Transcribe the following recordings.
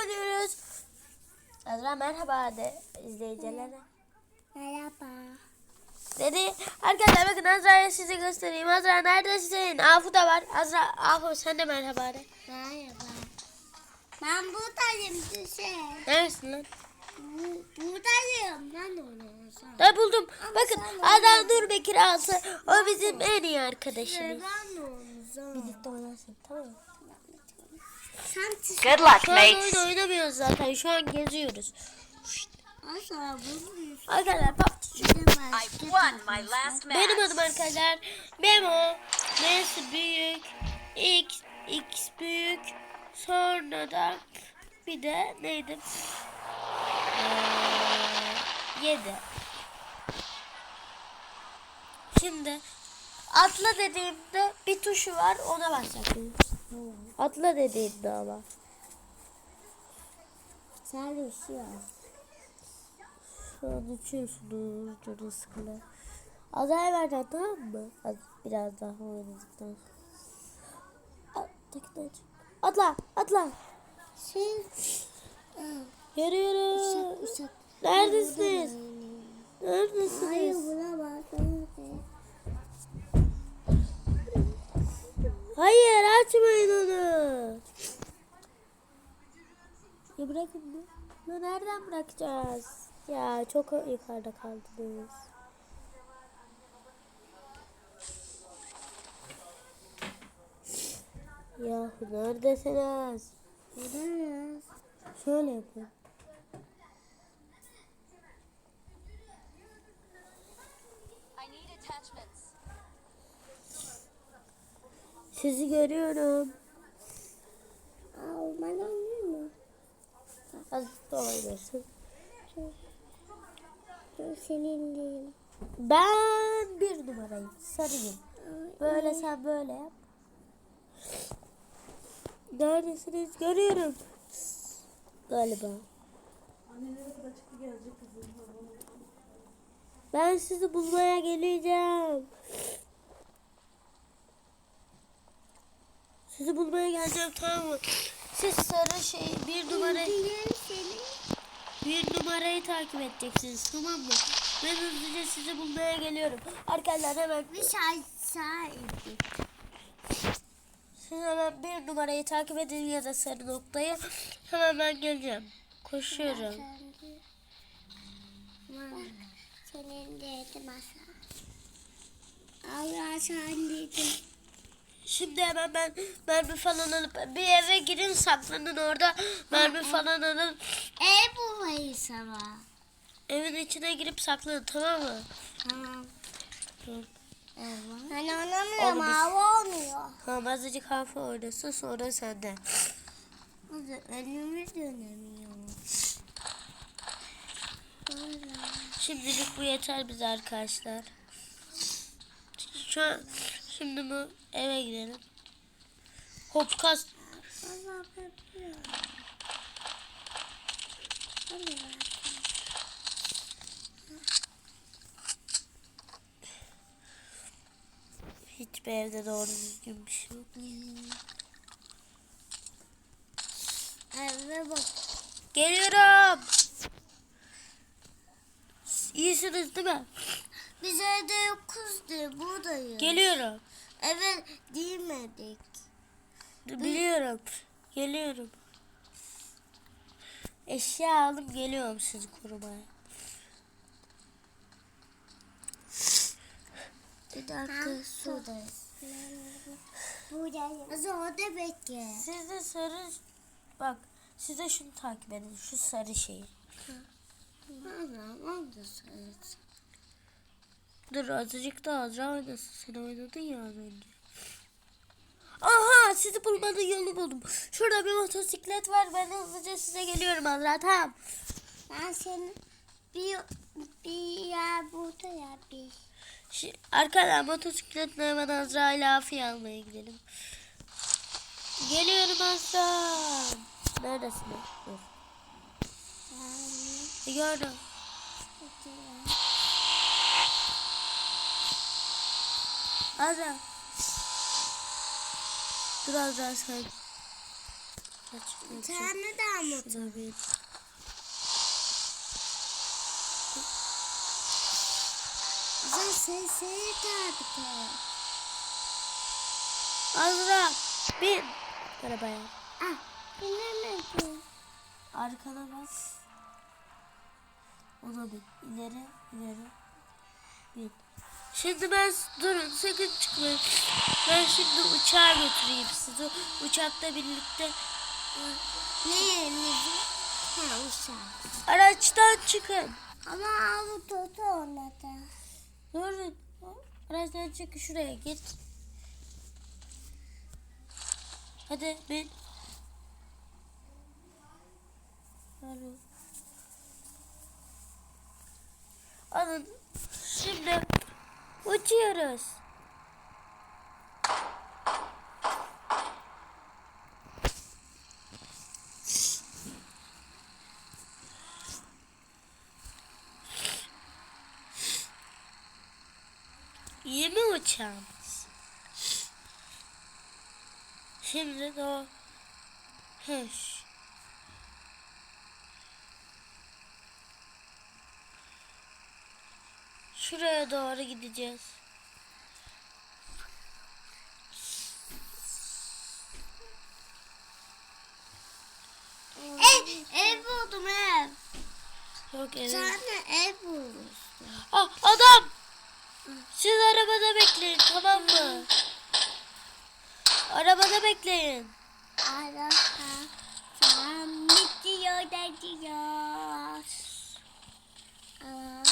oynuyoruz. Azra merhaba de izleyicilere. Merhaba. Dedi. Arkadaşlar bakın Azra'yı size göstereyim. Azra neredesin? Afu da var. Azra, Afu sen de merhaba de. Merhaba. Ben buradayım Düşe. Neredesin lan? Bu, buradayım lan onu. Ben buldum. Ama Bakın sen de- Adem Nur Bekir Alsı. O bizim en iyi arkadaşımız. Ben onu. Birlikte oynasın tamam mı? Sen. Good luck, Şu an oyun mates. oynamıyoruz zaten. Şu an geziyoruz. Asla. Arkadaşlar PUBG. I won my last match. Benim adım arkadaşlar Memo. N'si büyük. X. X büyük. Sonra da bir de neydi? Ee, 7. Şimdi atla dediğimde bir tuşu var ona basacaksınız. Atla dediğimde ama. Sen uçuyorsun. Şu an uçuyorsunuz. Canı sıkıla. Azaya vereceğim tamam mı? Az, biraz daha oynadıktan. Atla, atla, atla. Sen Yürü yürü. uçak. Neredesiniz? Hayır Neredesiniz? bulamaz. Hayır açmayın onu. Ya bırakın mı? Ya nereden bırakacağız? Ya çok yukarıda kaldınız. Yahu neredesiniz? Buradayız. Şöyle yapın. Sizi görüyorum. Aa, bana olur mu? Az da oynasın. Dur senin değil. Ben bir numarayım. Sarıyım. Böyle sen böyle yap. Neredesiniz? Görüyorum. Galiba. Ben sizi bulmaya geleceğim. Sizi bulmaya geleceğim tamam mı? Siz sarı şey bir senin. bir numarayı takip edeceksiniz tamam mı? Ben hızlıca sizi bulmaya geliyorum. Arkadaşlar hemen Bir indik. Siz hemen bir numarayı takip edin ya da sarı noktayı. Hemen ben geleceğim. Koşuyorum. Senin dedi masa. Allah sen dedin. Şimdi hemen ben mermi falan alıp bir eve girin saklanın orada mermi falan alın. E bulayı sana. Evin içine girip saklanın tamam mı? Tamam. Tamam. Onu biz- Hava oynuyor. Tamam azıcık hafif oynasın sonra sende. Hadi önümü dönemiyorum. Şimdilik bu yeter bize arkadaşlar. Şu an şimdi bu eve gidelim. Hop kas. Allah yapıyor. Hadi bak. Hiçbir evde doğru düzgün bir şey yok. Eve bak. Geliyorum. İyisiniz değil mi? Biz evde yokuzdu. Buradayız. Geliyorum. Eve değmedik. Biliyorum. Geliyorum. Eşya alıp geliyorum sizi korumaya. Bir dakika sudayız. Orada bekle. Siz de sarı bak size şunu takip edin şu sarı şeyi. Bana orada sarısı. Dur azıcık daha Azra oynasın. Sen oynadın ya az önce. Aha sizi bulmanın yolunu buldum. Şurada bir motosiklet var. Ben hızlıca size geliyorum Azra tamam. Ben senin bir bir yer burada ya bir. Şi- Arkadaşlar motosikletle hemen Azra ile Afiye almaya gidelim. Geliyorum Azra. Neredesin? Dur. Bir Gördüm. Azra. Dur Azra sen. Bir tane daha mı? Şurada bir. Sen sesini tabi Azra bin arabaya. Ah, bilemedim. Arkana bas. Ona bin. İleri ileri. Bin. Şimdi ben durun sakın çıkmayın. Ben şimdi uçağa götüreyim sizi. Uçakta birlikte Ne yerimizi? Ha uşak. araçtan çıkın. Ama bu tutu oynadı. Durun. Araçtan çıkın şuraya git. Hadi bin. Alo. Alın. Şimdi uçuyoruz. İyi mi uçağımız? Şimdi de o Hış. Şuraya doğru gideceğiz. Ev, ev buldum ev. Yok evet. Sana ev bulmuş. Ah adam! Siz arabada bekleyin tamam mı? Arabada bekleyin. Araba tam bitiyor da diyor. Aa,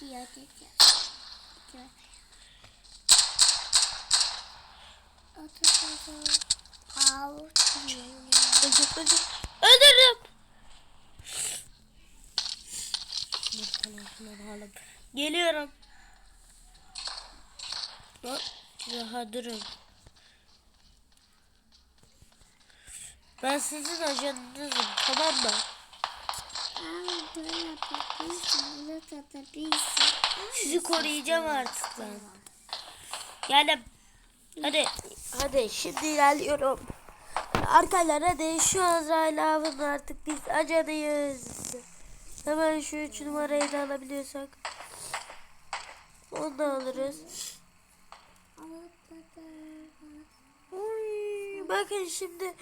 diyor. Avuç yiyor. Öldür öldür. Oğlum. Geliyorum. Hop, Daha durun. Ben sizin ajanınızım tamam mı? Aa, böyle yapabilirsin. Bunu tatabilirsin. Sizi koruyacağım artık ben. Geldim. Hadi. Hadi şimdi ilerliyorum. Arkadaşlar hadi şu Azrail avın artık biz acanıyız. Hemen şu üç numarayı da alabiliyorsak. Onu da alırız. Uy, bakın şimdi.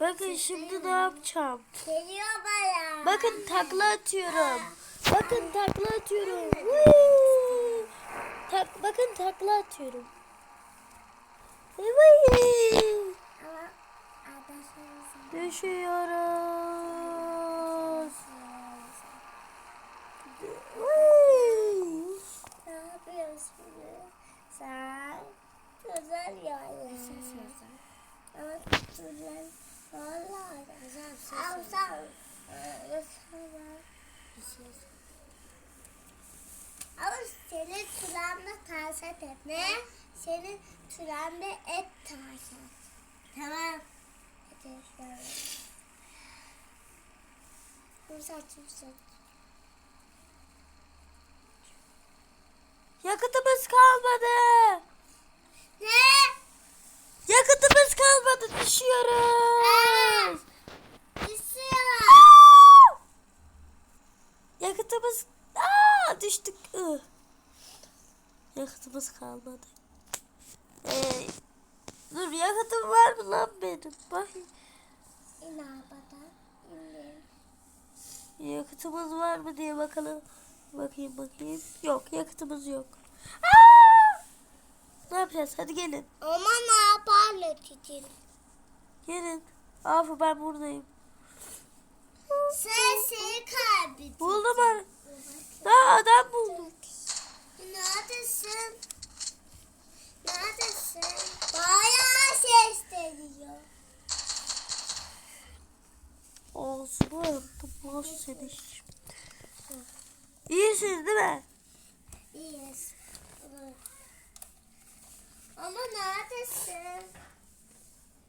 Bakın şimdi ne yapacağım. Geliyor bana. Bakın takla atıyorum. Bakın takla atıyorum. Tak, bakın takla atıyorum. Düşüyoruz. Whee! ne yapıyorsun? Sen güzel yayın. Ama sen. Ama senin türende tarzet et. Ne? Senin türende et tarzet. Tamam. Hadi şöyle. Kumsal kumsal. Yakıtımız kalmadı. Ne? Yakıtımız kalmadı. Düşüyoruz. Düşüyor. Yakıtımız Aa, düştük. Ih. Yakıtımız kalmadı. Ee, dur yakıtım var mı lan benim? Bakayım. Yakıtımız var mı diye bakalım. Bakayım bakayım. Yok yakıtımız yok. Aa! Ne yapacağız? Hadi gelin. Ama ne yaparlar titin? Gelin. Afu ben buradayım. Sen seni kaybettin. Buldum ben. Daha adam buldum. Neredesin? Neredesin? Bayağı ses geliyor. Ağzını yaptım. Nasıl seni? İyisiniz değil mi? İyiyiz. Ama neredesin?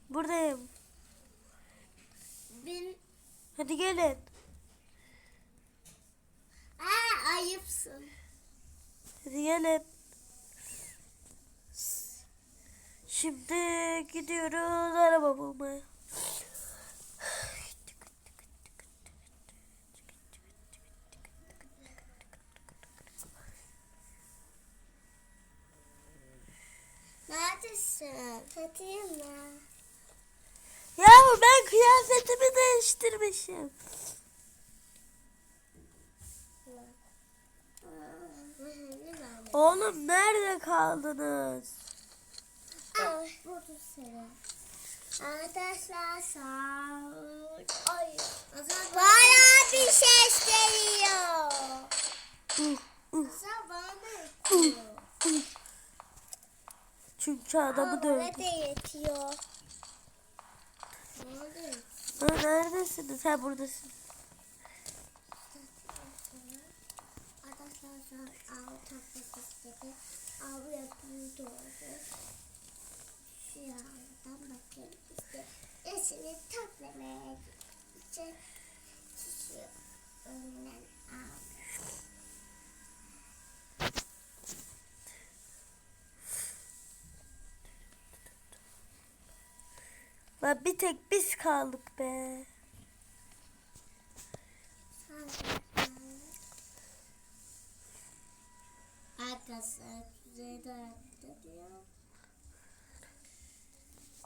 Buradayım. Bin... Hadi gelin. Aa, ayıpsın. Hadi gelin. Şimdi gidiyoruz araba bulmaya. Neredesin? Satayım mı? Ya ben kıyafetimi değiştirmişim. Oğlum nerede kaldınız? Arkadaşlar sağ. Ay. Bana bir ses geliyor. Çünkü adamı dövdüm. Bana yetiyor. Da yetiyor. Ha, neredesiniz? Ha buradasın. An av tatlısı istedi. Av yapımı doğru. Şu yandan bakın işte. Esini toplamaya gidecek. Şu önden av. Lan bir tek biz kaldık be. Arkadaşlar size de diyor.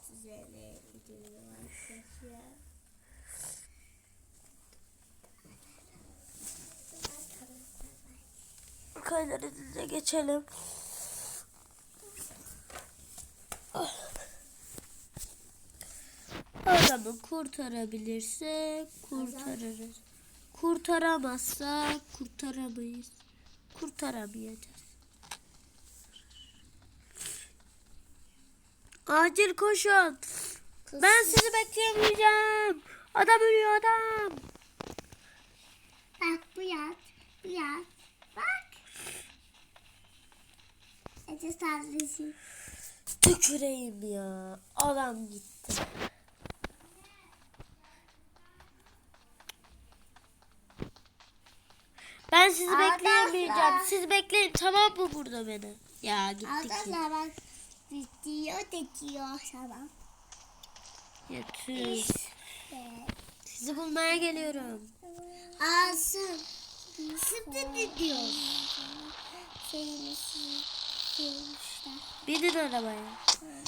Size de gidiyor arkadaşlar. Kaylarınıza geçelim. Adamı kurtarabilirsek kurtarırız. Kurtaramazsak kurtaramayız. Kurtaramayacağız. Acil koşun. Ben sizi bekleyemeyeceğim. Adam ölüyor adam. Bak bu yat, bu yat. Bak. Ece sadece Tüküreyim ya. Adam gitti. Ben sizi Arkadaşlar. bekleyemeyeceğim. Siz bekleyin tamam mı burada beni? Ya gittik. Arkadaşlar bak video çekiyor sana. Ya tüh. Evet. Sizi bulmaya geliyorum. Asım. Şimdi ne diyor? Şeyini. Binin arabaya.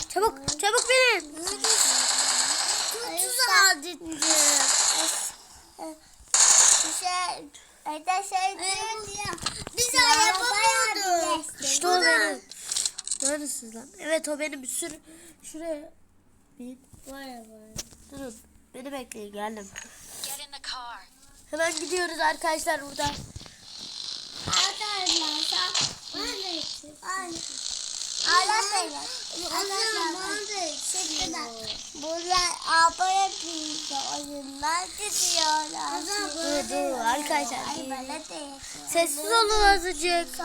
Çabuk çabuk binin. Tutuzu aldık. Şey, Ede şey diyor. Biz araba bulduk. İşte o benim. Neredesiniz lan? Evet o benim. Sür şuraya. Bin. Var var. Durun. Beni bekleyin geldim. Get in the car. Hemen gidiyoruz arkadaşlar burada. Arkadaşlar. Arkadaşlar için. Bunlar abaya büyüdü oyunlar gidiyorlar. Dur dur arkadaşlar. Sessiz olun azıcık.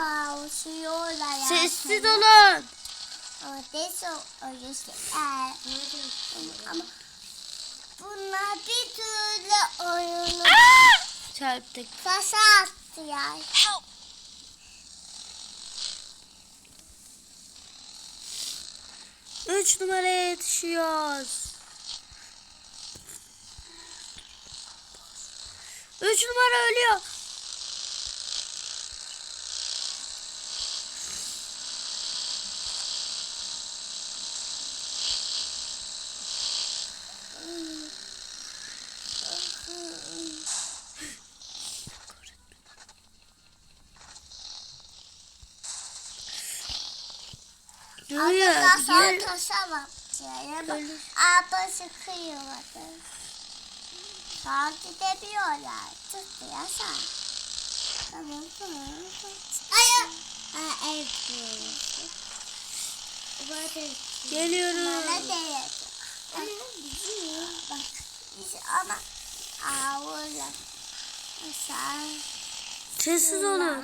Sessiz olun. Ama desi oynuyorlar. Ama bunlar bir türlü oyunu Çarptık. kasa attı ya. Help! Üç numaraya yetişiyoruz. Üç numara ölüyor. Duyuyor. Arkadaşlar Ölür. Abla sıkıyorlar. Saat edebiliyorlar. Tuttu ya sen. Tamam tamam. Hayır. Ha evet. Geliyorum. Bana değil. Bak. Biz ama ağırlar. Sessiz olun.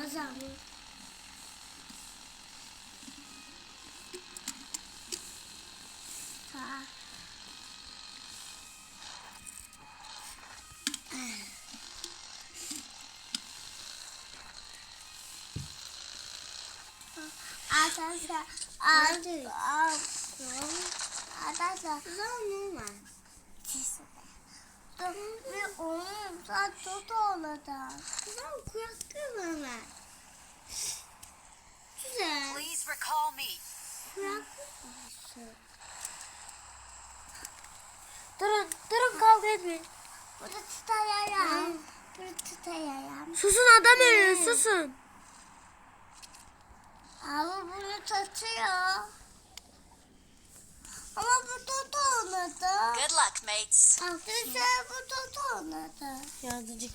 Arkadaşlar, arkadaşlar, Arkadaşlar. Zaman var. Ve onun saat çok olacak. Güzel kuyaklı var. Güzel. Please recall me. Durun durun kavga etmeyin. Burada tutayayım. Burada tutayayım. Susun adam ölüyor susun. Bunu tutuyor. Ama bu tut olmadı. Good luck, mates. Bize bu tut olmadı. Yazıcı.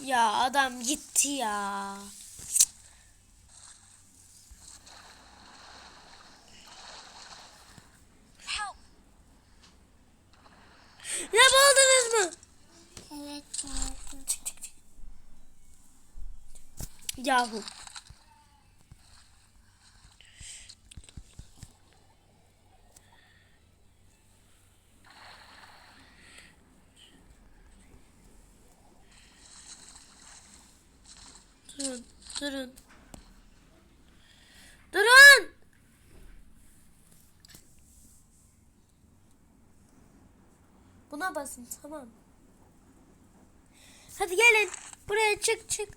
Ya adam gitti ya. Ne buldunuz mu? Evet. Çık çık çık. Yahu. Durun, durun. Buna basın, tamam. Hadi gelin. Buraya çık çık.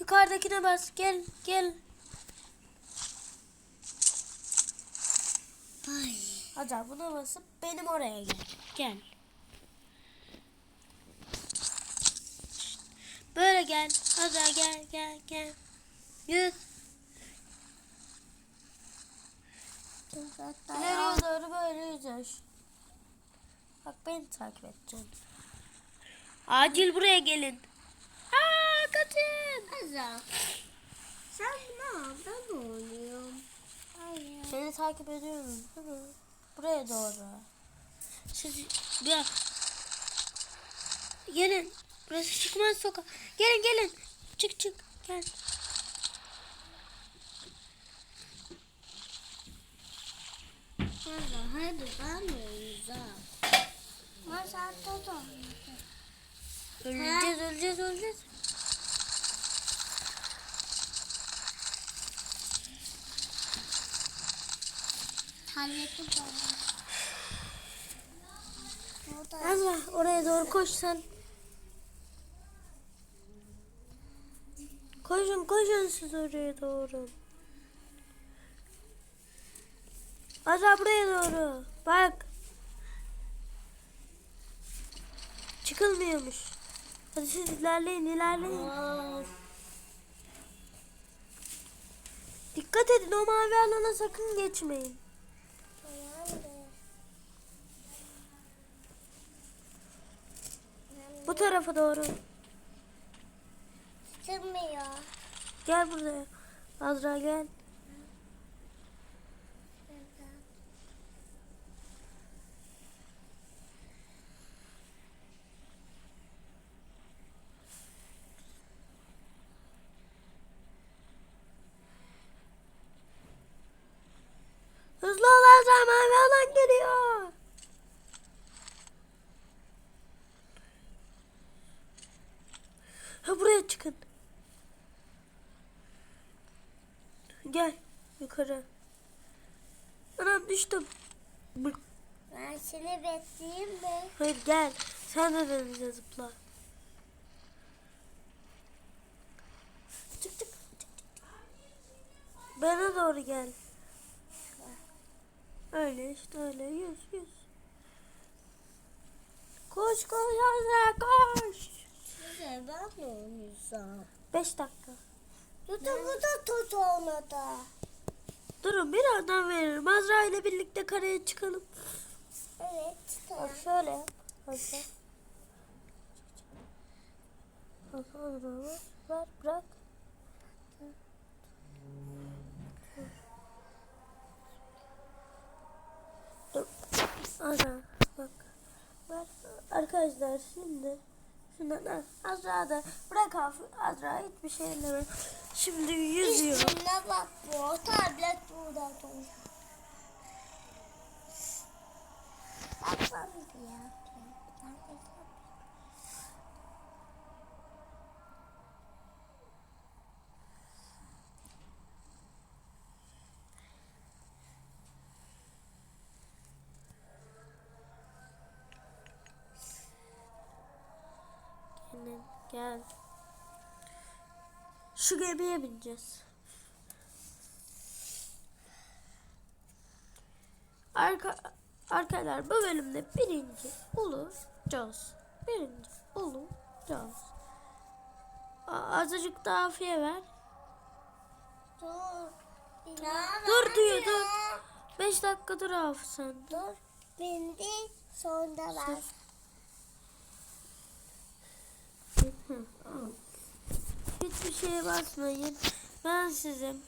Yukarıdakine bas. Gel gel. Ay. Hadi buna basıp benim oraya gel. Gel. Böyle gel. Hadi gel gel gel. Yüz. İleriye doğru böyle yüzüş. Bak beni takip edeceksin. Acil buraya gelin. Aa kaçın. Azal. Sen ne ne oluyor? Hayır. Seni takip ediyorum. Buraya doğru. Siz ya gelin. Burası çıkmaz sokak. Gelin gelin. Çık çık. Gel. Azal hadi ben de uzak. Masa tut olmadı. Öleceğiz öleceğiz öleceğiz. Halletim oldu. Burada. Azra oraya doğru koş sen. Koşun koşun siz oraya doğru. Azra buraya doğru. Bak. Çıkılmıyormuş. Hadi siz ilerleyin ilerleyin. Dikkat edin o mavi alana sakın geçmeyin. Bu tarafa doğru. Sığmıyor. Gel buraya. Azra gel. Hızlı ol Azra mavi alan geliyor. Ha buraya çıkın. Gel yukarı. Anam düştüm. Ben seni bekleyeyim mi? Hayır gel. Sen de denize zıpla. Çık çık. çık, çık. Bana doğru gel. Öyle işte öyle yüz yüz. Koş koş Azra koş. Size ben de oynayacağım. Beş dakika. Tutun bu da tut olmadı. Durun birazdan veririm. Azra ile birlikte karaya çıkalım. Evet. Bak şöyle yap. Azra. Azra ver bırak. Dur. Azra bak. Ver. Arkadaşlar şimdi şundan. Azra da bırak. Azra hiçbir şey elleme. Şimdi yüzüyor. Üstüne bak bu tablet burada dur. Bak bak ya. Gel. Şu gemiye bineceğiz. Arka, arkadaşlar bu bölümde birinci olacağız. Birinci olacağız. Azıcık daha afiye ver. Dur. Dur diyor dur. 5 dakika dur Afu sen. Dur. Bindi. Sonra bas. Hiçbir şeye basmayın. Ben sizim.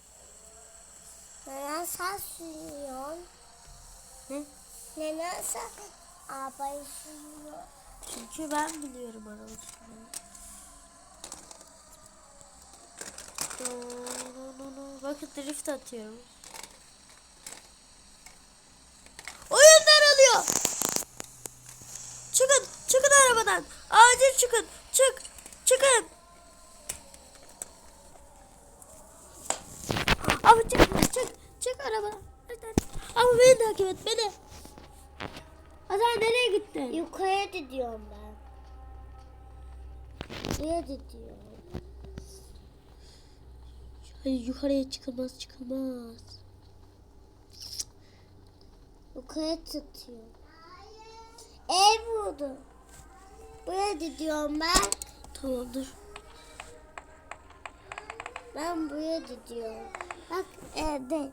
Neden sen sürüyorsun? Ne? Neden sen arabayı sürüyorsun? Çünkü ben biliyorum araba sürmeyi. Bakın drift atıyorum. Oyunlar alıyor. Çıkın, çıkın arabadan. Acil çıkın. Çık, çıkın. Ama çık, çık, çık. Hadi. Ama beni takip et, beni. Hasan nereye gittin? Yukarıya gidiyorum ben. Buraya gidiyorum. Hayır yukarıya çıkılmaz çıkılmaz. Yukarı tutuyorum. Ev vurdu. Buraya gidiyorum ben. Tamam dur. Ben buraya gidiyorum. Bak evde.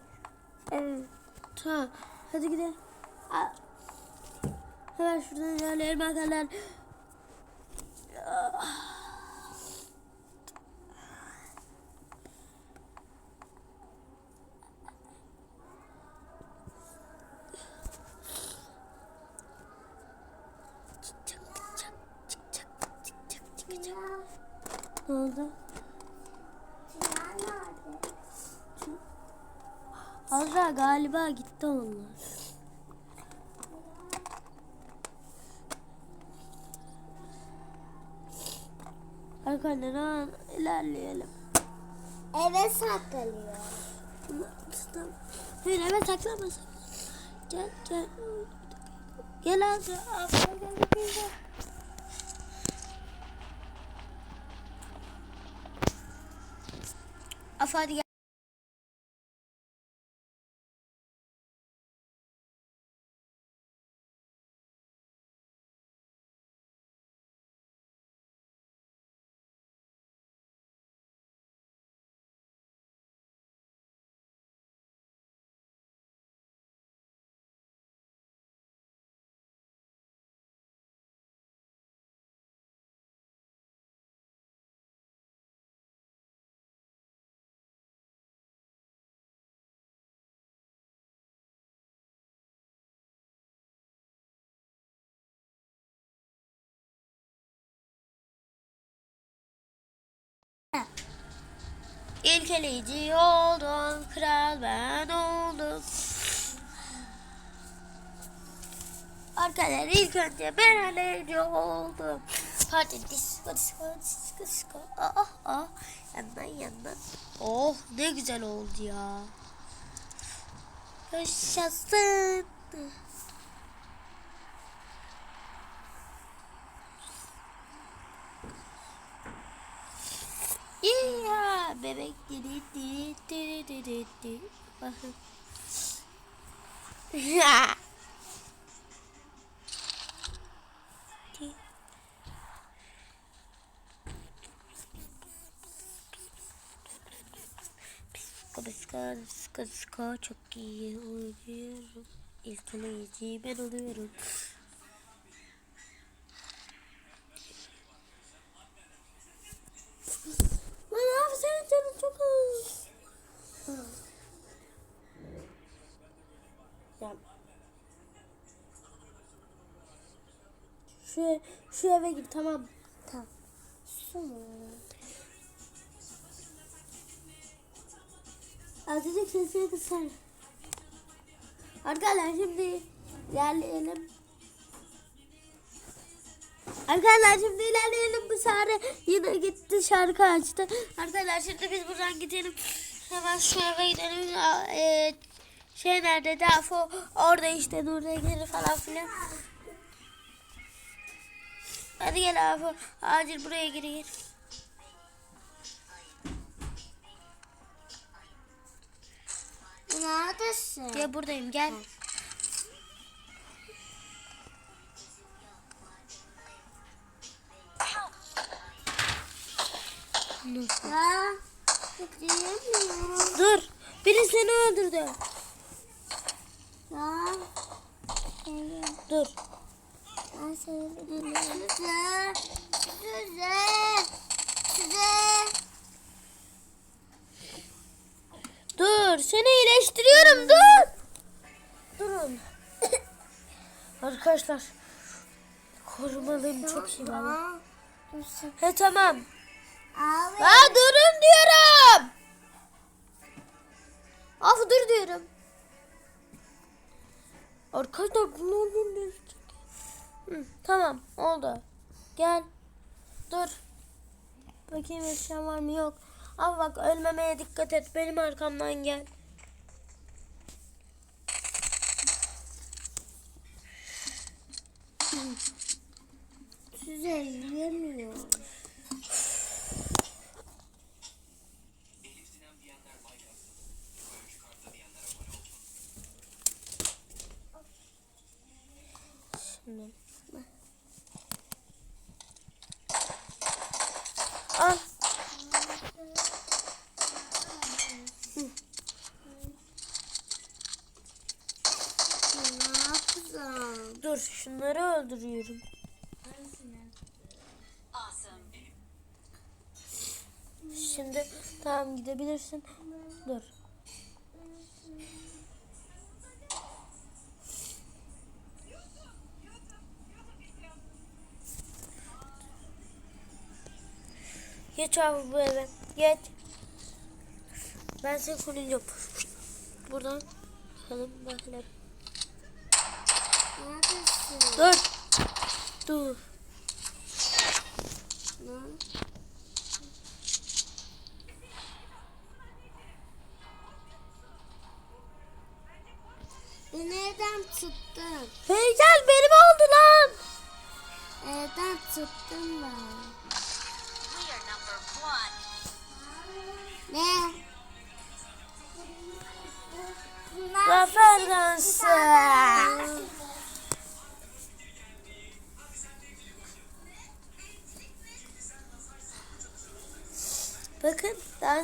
Evet. Tamam. Hadi gidelim. Aa. Hemen şuradan ilerleyelim arkadaşlar. Ne oldu? Sinan nerede? Azra galiba gitti onlar. Hemen ilerleyelim. Eve saklanıyor. Tamam. Hayır eve saklamasın. Gel gel. Gel Azra. Azra gel. gel, gel. Af hadi gel. İlk eleyici oldum, kral ben oldum. Arkadaşlar ilk önce ben eleyici oldum. Hadi disco disco disco disco. Ah ah. Yandan yandan. Oh ne güzel oldu ya. Yaşasın. Ya bebek diri diri diri diri diri. Bakın. Psiko psiko psiko çok iyi oynuyorum. İlk ben oluyorum. Canın çok az. Ya. Şu, şu eve gir tamam. Tamam. Mu? Azıcık sesini kısar. Arkadaşlar şimdi ilerleyelim. Arkadaşlar şimdi ilerleyelim. Bu Sare yine gitti şarkı açtı. Arkadaşlar şimdi biz buradan gidelim. Hemen şu eve gidelim. Aa, e, şey nerede? Dafo orada işte Nur'da gelir falan filan. Hadi gel abi. Acil buraya gir gir. Neredesin? Ya buradayım gel. Ya. Dur. Biri seni öldürdü. Ya. Dur. Ben seni biliyorum. Size. Size. Size. Dur. Seni iyileştiriyorum. Dur. Durun. Arkadaşlar. Korumalıyım çok iyi bana. He tamam. Abi. Ha durun diyorum. Af dur diyorum. Arkadaşlar bunlar ne? Hı, Tamam oldu. Gel. Dur. Bakayım eşya var mı? Yok. Al bak ölmemeye dikkat et. Benim arkamdan gel. Size yiyemiyorum. Şimdi. Al. Ne yapacağım? Dur şunları öldürüyorum. Awesome. Şimdi tamam gidebilirsin. Dur. Geç abi bu eve. Geç. Ben seni koruyacağım. Buradan bakalım bakalım. Neredesin? Dur. Dur.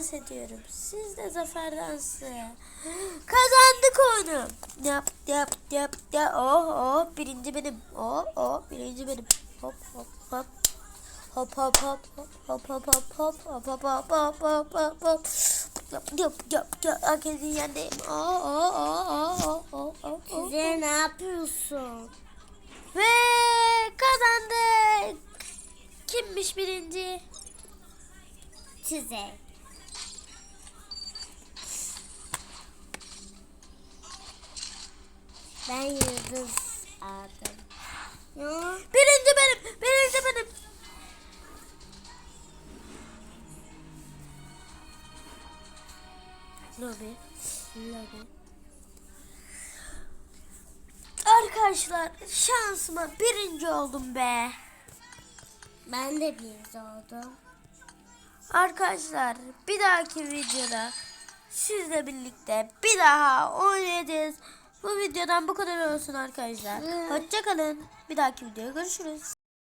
Dans ediyorum. Siz de zafer dansı. Kazandık onu. Yap yap yap yap. Oh oh birinci benim. Oh oh birinci benim. Hop hop hop. Hop hop hop hop hop hop hop hop hop hop hop hop hop hop hop yap yap yap yap herkesin yanındayım. Oh oh oh oh oh oh oh oh. Size ne yapıyorsun? Ve kazandık. Kimmiş birinci? Size. Ben yıldız aldım. Ya. Birinci benim. Birinci benim. Lobi. Lobi. Arkadaşlar şansıma birinci oldum be. Ben de bir oldum. Arkadaşlar bir dahaki videoda sizle birlikte bir daha oynayacağız. Bu videodan bu kadar olsun arkadaşlar. Hoşçakalın. Bir dahaki videoda görüşürüz.